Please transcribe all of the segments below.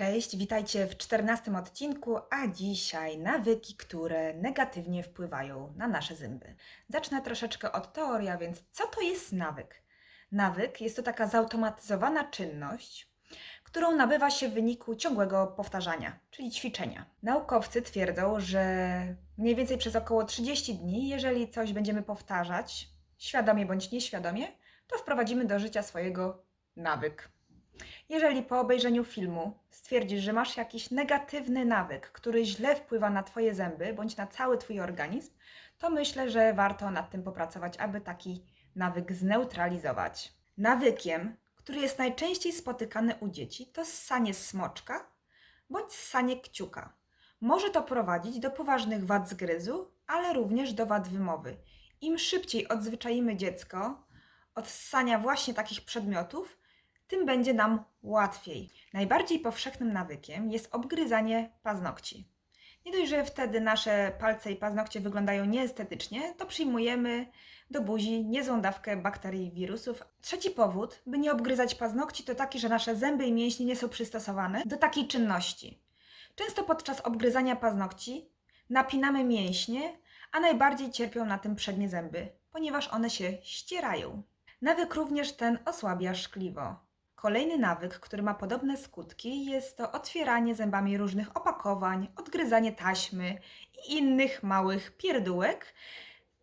Cześć, witajcie w czternastym odcinku, a dzisiaj nawyki, które negatywnie wpływają na nasze zęby. Zacznę troszeczkę od teorii, więc co to jest nawyk? Nawyk jest to taka zautomatyzowana czynność, którą nabywa się w wyniku ciągłego powtarzania, czyli ćwiczenia. Naukowcy twierdzą, że mniej więcej przez około 30 dni, jeżeli coś będziemy powtarzać, świadomie bądź nieświadomie, to wprowadzimy do życia swojego nawyk. Jeżeli po obejrzeniu filmu stwierdzisz, że masz jakiś negatywny nawyk, który źle wpływa na Twoje zęby bądź na cały Twój organizm, to myślę, że warto nad tym popracować, aby taki nawyk zneutralizować. Nawykiem, który jest najczęściej spotykany u dzieci, to ssanie smoczka bądź ssanie kciuka. Może to prowadzić do poważnych wad zgryzu, ale również do wad wymowy. Im szybciej odzwyczaimy dziecko od ssania właśnie takich przedmiotów, tym będzie nam łatwiej. Najbardziej powszechnym nawykiem jest obgryzanie paznokci. Nie dość, że wtedy nasze palce i paznokcie wyglądają nieestetycznie, to przyjmujemy do buzi niezłą dawkę bakterii i wirusów. Trzeci powód, by nie obgryzać paznokci, to taki, że nasze zęby i mięśnie nie są przystosowane do takiej czynności. Często podczas obgryzania paznokci napinamy mięśnie, a najbardziej cierpią na tym przednie zęby, ponieważ one się ścierają. Nawyk również ten osłabia szkliwo. Kolejny nawyk, który ma podobne skutki, jest to otwieranie zębami różnych opakowań, odgryzanie taśmy i innych małych pierdółek.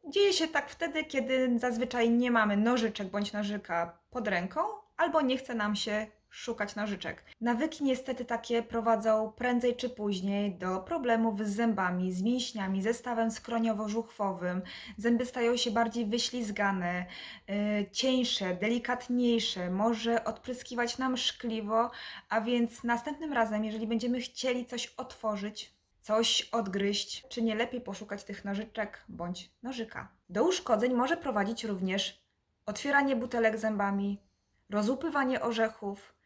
Dzieje się tak wtedy, kiedy zazwyczaj nie mamy nożyczek bądź nożyka pod ręką, albo nie chce nam się szukać nożyczek. Nawyki niestety takie prowadzą prędzej czy później do problemów z zębami, z mięśniami, ze stawem skroniowo-żuchwowym. Zęby stają się bardziej wyślizgane, yy, cieńsze, delikatniejsze, może odpryskiwać nam szkliwo, a więc następnym razem, jeżeli będziemy chcieli coś otworzyć, coś odgryźć, czy nie lepiej poszukać tych nożyczek bądź nożyka. Do uszkodzeń może prowadzić również otwieranie butelek zębami, rozłupywanie orzechów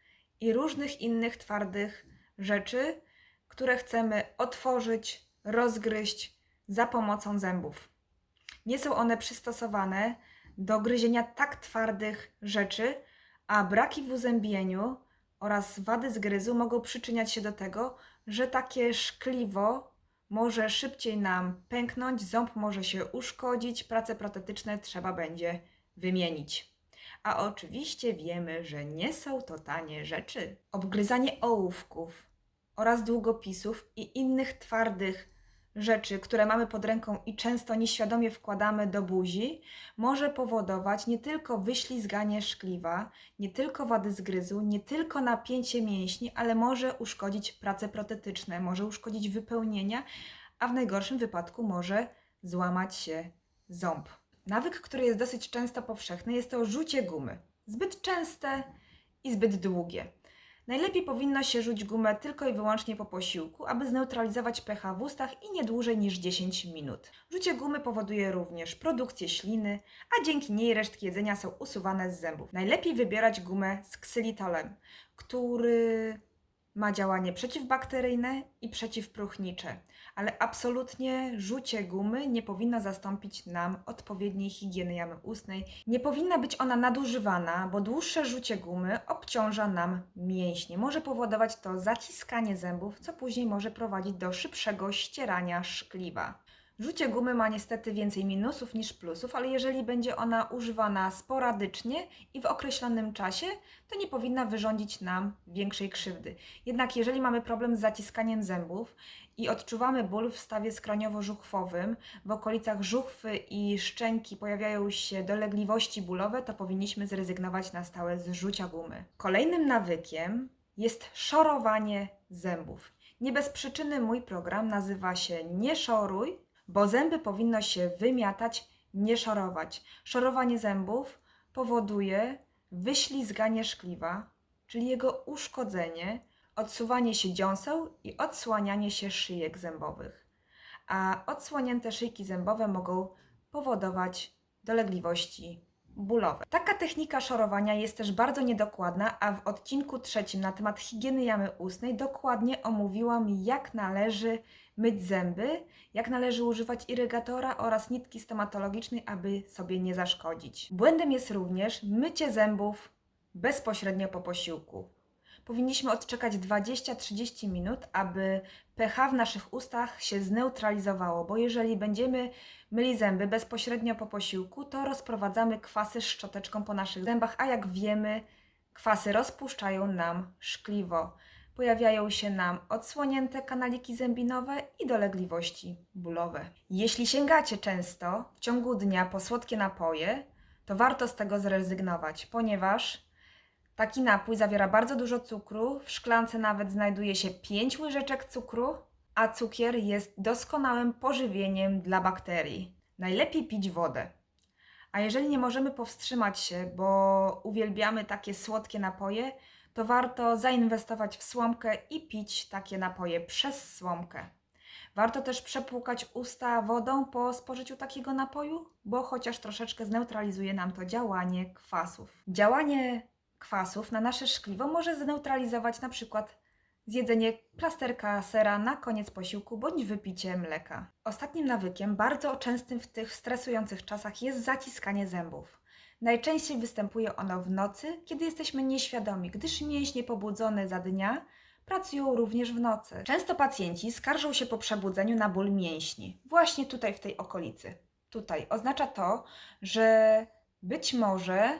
i różnych innych twardych rzeczy, które chcemy otworzyć, rozgryźć za pomocą zębów. Nie są one przystosowane do gryzienia tak twardych rzeczy, a braki w uzębieniu oraz wady zgryzu mogą przyczyniać się do tego, że takie szkliwo może szybciej nam pęknąć, ząb może się uszkodzić, prace protetyczne trzeba będzie wymienić. A oczywiście wiemy, że nie są to tanie rzeczy. Obgryzanie ołówków oraz długopisów i innych twardych rzeczy, które mamy pod ręką i często nieświadomie wkładamy do buzi, może powodować nie tylko wyślizganie szkliwa, nie tylko wady zgryzu, nie tylko napięcie mięśni, ale może uszkodzić prace protetyczne, może uszkodzić wypełnienia, a w najgorszym wypadku może złamać się ząb. Nawyk, który jest dosyć często powszechny, jest to rzucie gumy. Zbyt częste i zbyt długie. Najlepiej powinno się rzuć gumę tylko i wyłącznie po posiłku, aby zneutralizować pH w ustach i nie dłużej niż 10 minut. Rzucie gumy powoduje również produkcję śliny, a dzięki niej resztki jedzenia są usuwane z zębów. Najlepiej wybierać gumę z ksylitolem, który ma działanie przeciwbakteryjne i przeciwpróchnicze, ale absolutnie rzucie gumy nie powinno zastąpić nam odpowiedniej higieny jamy ustnej. Nie powinna być ona nadużywana, bo dłuższe rzucie gumy obciąża nam mięśnie. Może powodować to zaciskanie zębów, co później może prowadzić do szybszego ścierania szkliwa. Rzucie gumy ma niestety więcej minusów niż plusów, ale jeżeli będzie ona używana sporadycznie i w określonym czasie, to nie powinna wyrządzić nam większej krzywdy. Jednak jeżeli mamy problem z zaciskaniem zębów i odczuwamy ból w stawie skroniowo-żuchwowym, w okolicach żuchwy i szczęki pojawiają się dolegliwości bólowe, to powinniśmy zrezygnować na stałe z rzucia gumy. Kolejnym nawykiem jest szorowanie zębów. Nie bez przyczyny mój program nazywa się Nie szoruj, bo zęby powinno się wymiatać, nie szorować. Szorowanie zębów powoduje wyślizganie szkliwa, czyli jego uszkodzenie, odsuwanie się dziąseł i odsłanianie się szyjek zębowych. A odsłonięte szyjki zębowe mogą powodować dolegliwości bólowe. Taka technika szorowania jest też bardzo niedokładna, a w odcinku trzecim na temat higieny jamy ustnej dokładnie omówiłam, jak należy myć zęby, jak należy używać irygatora oraz nitki stomatologicznej, aby sobie nie zaszkodzić. Błędem jest również mycie zębów bezpośrednio po posiłku. Powinniśmy odczekać 20-30 minut, aby pH w naszych ustach się zneutralizowało, bo jeżeli będziemy myli zęby bezpośrednio po posiłku, to rozprowadzamy kwasy szczoteczką po naszych zębach, a jak wiemy, kwasy rozpuszczają nam szkliwo. Pojawiają się nam odsłonięte kanaliki zębinowe i dolegliwości bólowe. Jeśli sięgacie często w ciągu dnia po słodkie napoje, to warto z tego zrezygnować, ponieważ taki napój zawiera bardzo dużo cukru, w szklance nawet znajduje się 5 łyżeczek cukru, a cukier jest doskonałym pożywieniem dla bakterii. Najlepiej pić wodę. A jeżeli nie możemy powstrzymać się, bo uwielbiamy takie słodkie napoje, to warto zainwestować w słomkę i pić takie napoje przez słomkę. Warto też przepłukać usta wodą po spożyciu takiego napoju, bo chociaż troszeczkę zneutralizuje nam to działanie kwasów. Działanie kwasów na nasze szkliwo może zneutralizować na przykład zjedzenie plasterka sera na koniec posiłku bądź wypicie mleka. Ostatnim nawykiem, bardzo częstym w tych stresujących czasach, jest zaciskanie zębów. Najczęściej występuje ono w nocy, kiedy jesteśmy nieświadomi, gdyż mięśnie pobudzone za dnia pracują również w nocy. Często pacjenci skarżą się po przebudzeniu na ból mięśni, właśnie tutaj w tej okolicy. Tutaj oznacza to, że być może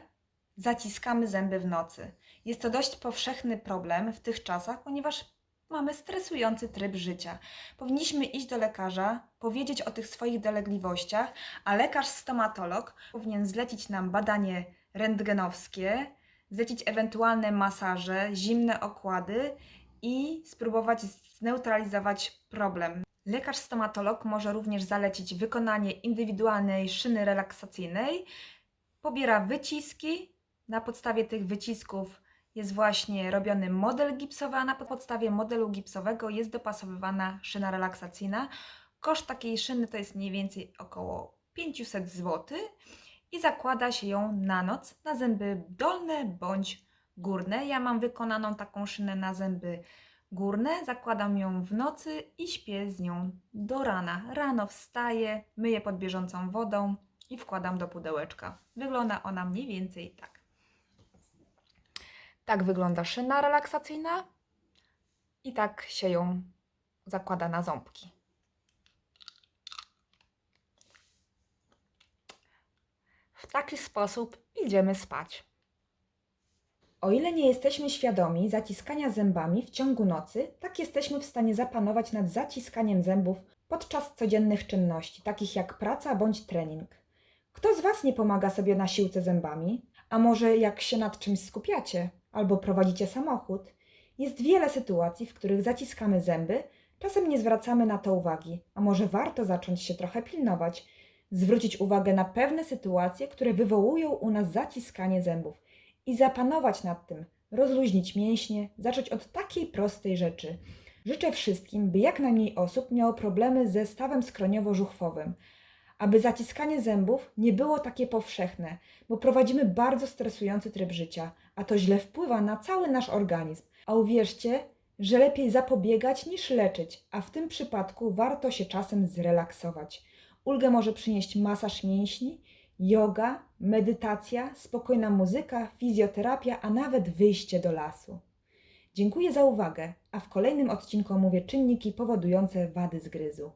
zaciskamy zęby w nocy. Jest to dość powszechny problem w tych czasach, ponieważ mamy stresujący tryb życia. Powinniśmy iść do lekarza, powiedzieć o tych swoich dolegliwościach, a lekarz stomatolog powinien zlecić nam badanie rentgenowskie, zlecić ewentualne masaże, zimne okłady i spróbować zneutralizować problem. Lekarz stomatolog może również zalecić wykonanie indywidualnej szyny relaksacyjnej. Pobiera wyciski. Na podstawie tych wycisków jest właśnie robiony model gipsowy, a na podstawie modelu gipsowego jest dopasowywana szyna relaksacyjna. Koszt takiej szyny to jest mniej więcej około 500 zł i zakłada się ją na noc na zęby dolne bądź górne. Ja mam wykonaną taką szynę na zęby górne, zakładam ją w nocy i śpię z nią do rana. Rano wstaję, myję pod bieżącą wodą i wkładam do pudełeczka. Wygląda ona mniej więcej tak. Tak wygląda szyna relaksacyjna i tak się ją zakłada na ząbki. W taki sposób idziemy spać. O ile nie jesteśmy świadomi zaciskania zębami w ciągu nocy, tak jesteśmy w stanie zapanować nad zaciskaniem zębów podczas codziennych czynności, takich jak praca bądź trening. Kto z Was nie pomaga sobie na siłce zębami? A może jak się nad czymś skupiacie albo prowadzicie samochód? Jest wiele sytuacji, w których zaciskamy zęby, czasem nie zwracamy na to uwagi, a może warto zacząć się trochę pilnować, zwrócić uwagę na pewne sytuacje, które wywołują u nas zaciskanie zębów i zapanować nad tym, rozluźnić mięśnie, zacząć od takiej prostej rzeczy. Życzę wszystkim, by jak najmniej osób miało problemy ze stawem skroniowo-żuchwowym, aby zaciskanie zębów nie było takie powszechne, bo prowadzimy bardzo stresujący tryb życia, a to źle wpływa na cały nasz organizm. A uwierzcie, że lepiej zapobiegać niż leczyć, a w tym przypadku warto się czasem zrelaksować. Ulgę może przynieść masaż mięśni, yoga, medytacja, spokojna muzyka, fizjoterapia, a nawet wyjście do lasu. Dziękuję za uwagę, a w kolejnym odcinku omówię czynniki powodujące wady zgryzu.